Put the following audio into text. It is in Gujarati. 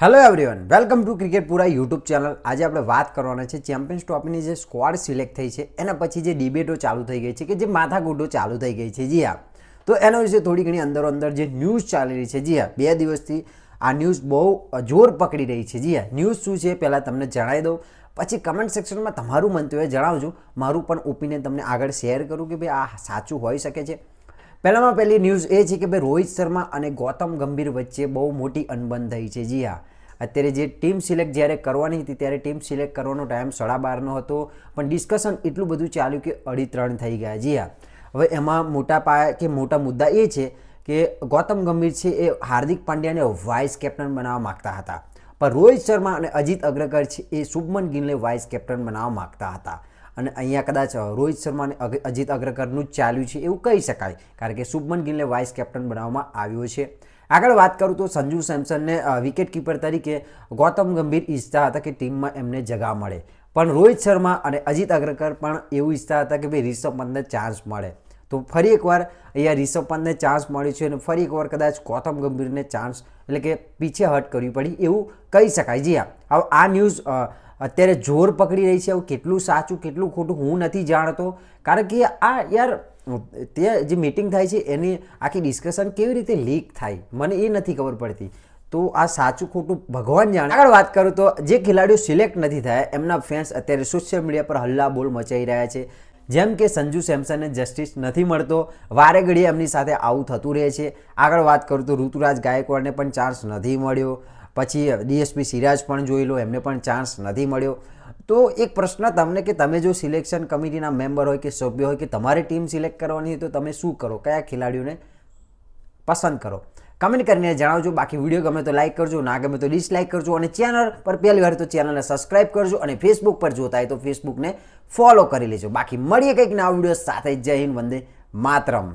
Hello everyone welcome to cricket પૂરા યુટ્યુબ ચેનલ આજે આપણે વાત કરવાના છે ચેમ્પિયન્સ ટ્રોફીની જે સ્ક્વોડ સિલેક્ટ થઈ છે, એના પછી જે ડિબેટો ચાલુ થઈ ગઈ છે કે જે માથાકૂટો ચાલુ થઈ ગઈ છે, જી હા. તો એના વિશે થોડી ઘણી અંદરો અંદર જે ન્યૂઝ ચાલી રહી છે, જી હા. બે દિવસથી આ ન્યૂઝ બહુ જોર પકડી રહી છે, જી હા. ન્યૂઝ શું છે પહેલાં તમને જણાવી દઉં. પછી કમેન્ટ સેક્શનમાં તમારું મંતવ્ય જણાવજો. મારું પણ ઓપિનિયન તમને આગળ શેર કરું કે ભાઈ આ સાચું હોઈ શકે છે? પહેલામાં પહેલી ન્યૂઝ એ છે કે ભાઈ રોહિત શર્મા અને ગૌતમ ગંભીર વચ્ચે બહુ મોટી અનબન થઈ છે. જી હા. અત્યારે જે ટીમ સિલેક્ટ જ્યારે કરવાની હતી ત્યારે ટીમ સિલેક્ટ કરવાનો ટાઈમ સાડા બારનો હતો. પણ ડિસ્કશન એટલું બધું ચાલ્યું કે અઢી ત્રણ થઈ ગયા. જી હા. હવે એમાં મોટા પાયા કે મોટા મુદ્દા એ છે કે ગૌતમ ગંભીર છે એ હાર્દિક પાંડ્યાને વાઇસ કેપ્ટન બનાવવા માગતા હતા. પણ રોહિત શર્મા અને અજીત અગ્રકર છે એ શુભમન ગિલને વાઇસ કેપ્ટન બનાવવા માગતા હતા. અને અહીંયા કદાચ રોહિત શર્મા અને અજીત અગ્રકરનું ચાલ્યું છે એવું કહી શકાય, કારણ કે શુભમન ગિલને વાઇસ કેપ્ટન બનાવવામાં આવ્યો છે. આગળ વાત કરું તો સંજુ સેમસનને વિકેટ કીપર તરીકે ગૌતમ ગંભીર ઈચ્છતા હતા કે ટીમમાં એમને જગા મળે. પણ રોહિત શર્મા અને અજીત અગ્રકર પણ એવું ઈચ્છતા હતા કે ભાઈ રિષભ પંતને ચાન્સ મળે. તો ફરી એકવાર અહીંયા રિષભ પંતને ચાન્સ મળ્યો છે અને ફરી એકવાર કદાચ ગૌતમ ગંભીરને ચાન્સ એટલે કે પીછે હટ કરવી પડી એવું કહી શકાય. જી હા. હવે આ ન્યૂઝ અત્યારે જોર પકડી રહી છે. હવે કેટલું સાચું, કેટલું ખોટું હું નથી જાણતો. કારણ કે આ યાર, તે જે મિટિંગ થાય છે, એની આખી ડિસ્કશન કેવી રીતે લીક થાય? મને એ નથી ખબર પડતી. તો આ સાચું ખોટું ભગવાન જાણે. આગળ વાત કરું તો, જે ખેલાડીઓ સિલેક્ટ નથી થયા, એમના ફેન્સ અત્યારે સોશિયલ મીડિયા પર હલ્લા બોલ મચાઈ રહ્યા છે. જેમ કે સંજુ સેમસનને જસ્ટિસ નથી મળતો. વારે ઘડીએ એમની સાથે આવું થતું રહે છે. આગળ વાત કરું તો ઋતુરાજ ગાયકવાડને પણ ચાન્સ નથી મળ્યો. પછી ડીએસપી સિરાજ પણ જોઈ લો, એમને પણ ચાન્સ નથી મળ્યો. તો એક પ્રશ્ન તમને કે તમે જો સિલેક્શન કમિટીના મેમ્બર હોય કે સભ્ય હોય કે તમારે ટીમ સિલેક્ટ કરવાની હોય તો તમે શું કરો? કયા ખેલાડીઓને પસંદ કરો? કમેન્ટ કરીને જણાવજો. બાકી વીડિયો ગમે તો લાઈક કરજો, ના ગમે તો ડિસલાઇક કરજો અને ચેનલ પર પહેલી વાર તો ચેનલને સબસ્ક્રાઇબ કરજો અને ફેસબુક પર જોતા હોય તો ફેસબુકને ફોલો કરી લેજો. બાકી મળીએ કંઈક નવા વીડિયો સાથે. જય હિન્દ, વંદે માતરમ.